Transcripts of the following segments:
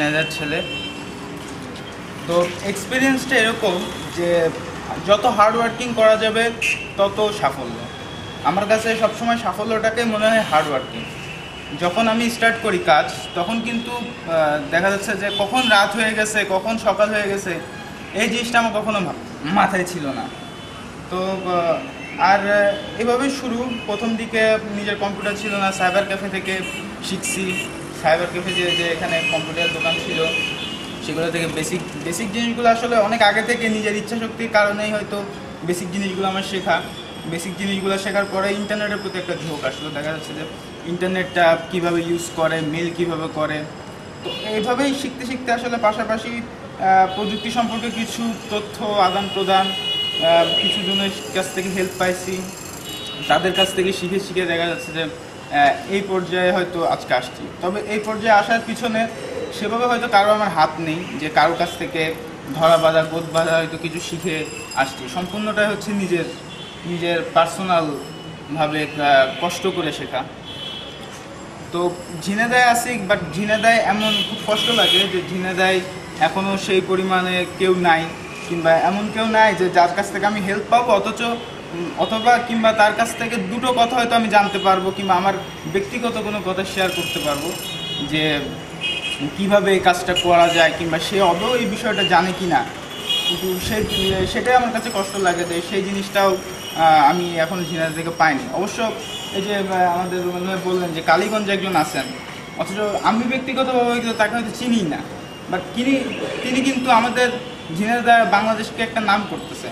ঝিনাইদার ছেলে। তো এক্সপিরিয়েন্সটা এরকম যে যত হার্ড ওয়ার্কিং করা যাবে তত সাফল্য। আমার কাছে সবসময় সাফল্যটাকে মনে হয় হার্ড ওয়ার্কিং যখন আমি স্টার্ট করি কাজ তখন কিন্তু দেখা যাচ্ছে যে কখন রাত হয়ে গেছে কখন সকাল হয়ে গেছে এই জিনিসটা আমার কখনো মাথায় ছিল না। তো আর আহ, এভাবেই শুরু। প্রথম দিকে নিজের কম্পিউটার ছিল না সাইবার ক্যাফে থেকে শিখছি। সাইবার ক্যাফে যে যে এখানে কম্পিউটার দোকান ছিল, সেগুলো থেকে বেসিক বেসিক জিনিসগুলো আসলে অনেক আগে থেকে নিজের ইচ্ছা শক্তির কারণেই হয়তো বেসিক জিনিসগুলো আমার শেখা। বেসিক জিনিসগুলো শেখার পরে ইন্টারনেটের প্রতি একটা ঝোঁক আসলো। দেখা যাচ্ছে যে ইন্টারনেটটা কীভাবে ইউজ করে মেল কীভাবে করে। তো এইভাবেই শিখতে শিখতে আসলে পাশাপাশি প্রযুক্তি সম্পর্কে কিছু তথ্য, আদান প্রদান কিছু জনের কাছ থেকে হেল্প পাইছি। তাদের কাছ থেকে শিখে শিখে দেখা যাচ্ছে যে এই পর্যায়ে হয়তো আজকে আসছি। তবে এই পর্যায়ে আসার পিছনে সেভাবে হয়তো কারও আমার হাত নেই যে কারোর কাছ থেকে ধরা বাঁধা, গোদ বাঁধা হয়তো কিছু শিখে আসছি। সম্পূর্ণটাই হচ্ছে নিজের নিজের পার্সোনালভাবে কষ্ট করে শেখা। তো ঝিনেদায় আসি বাট ঝিনেদায় এমন খুব কষ্ট লাগে যে ঝিনেদায় এখনও সেই পরিমাণে কেউ নাই, কিংবা এমন কেউ নাই যে যার কাছ থেকে আমি হেল্প পাবো, অথচ অথবা কিংবা তার কাছ থেকে দুটো কথা হয়তো আমি জানতে পারব কিংবা আমার ব্যক্তিগত কোনো কথা শেয়ার করতে পারব যে কীভাবে এই কাজটা করা যায় কিংবা সে অদৌ এই বিষয়টা জানে কি না কিন্তু সে, সেটাই আমার কাছে কষ্ট লাগে যে সেই জিনিসটাও আমি এখন ঝিনাইদহ থেকে পাইনি। অবশ্য এই যে আমাদের বললেন যে কালীগঞ্জে একজন আছেন। অথচ আমি ব্যক্তিগতভাবে কিন্তু তাকে হয়তো চিনি না। বাট তিনি তিনি কিন্তু আমাদের ঝিনাইদহ বাংলাদেশকে একটা নাম করতেছে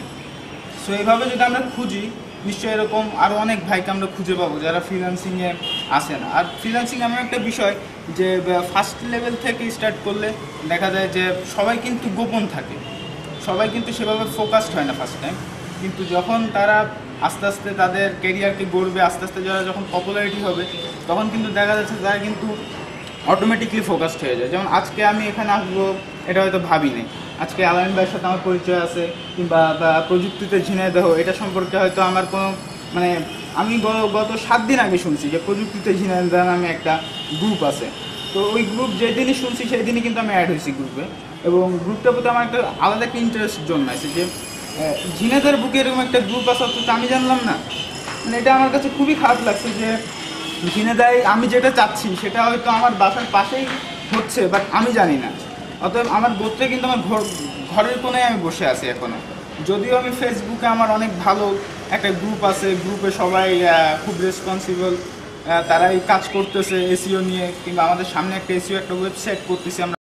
সো এইভাবে যদি আমরা খুঁজি, নিশ্চয়ই এরকম আরও অনেক ভাইকে আমরা খুঁজে পাবো যারা ফ্রিল্যান্সিংয়ে আসেন। আর ফ্রিল্যান্সিং এমন একটা বিষয় যে ফার্স্ট লেভেল থেকে স্টার্ট করলে দেখা যায় যে, সবাই কিন্তু গোপন থাকে। সবাই কিন্তু সেভাবে ফোকাসড হয় না ফার্স্ট টাইম কিন্তু যখন তারা আস্তে আস্তে তাদের কেরিয়ারকে গড়বে, আস্তে আস্তে যারা যখন পপুলারিটি হবে, তখন কিন্তু দেখা যাচ্ছে তারা কিন্তু অটোমেটিকলি ফোকাসড হয়ে যায়। যেমন আজকে আমি এখানে আসব, এটা হয়তো ভাবিনি আজকে আলামিন ভাইয়ের সাথে আমার পরিচয় আছে কিংবা প্রযুক্তিতে ঝিনাইদহ এটা সম্পর্কে হয়তো আমার কোনো মানে আমি গত সাত দিন আগে শুনছি যে প্রযুক্তিতে ঝিনাইদহ নামে একটা গ্রুপ আছে। তো ওই গ্রুপ যেদিনই শুনছি সেই দিনই কিন্তু আমি অ্যাড হয়েছি গ্রুপে এবং গ্রুপটার প্রতি আমার একটা আলাদা একটা ইন্টারেস্ট জন্মাইছে যে আহ, ঝিনাইদহের বুকে এরকম একটা গ্রুপ আছে অথচ আমি জানলাম না। মানে এটা আমার কাছে খুবই খারাপ লাগছে যে ঝিনেদায় আমি যেটা চাচ্ছি সেটা হয়তো আমার বাসার পাশেই হচ্ছে বাট আমি জানি না। অতএব আমার গোত্রে কিন্তু আমার ঘর, ঘরের কোণে আমি বসে আছি এখনও। যদিও আমি ফেসবুকে আমার অনেক ভালো একটা গ্রুপ আছে গ্রুপে সবাই খুব রেসপন্সিবল তারাই কাজ করতেছে এসিও নিয়ে, কিংবা আমাদের সামনে একটা এসিও একটা ওয়েবসাইট করতেছি আমরা।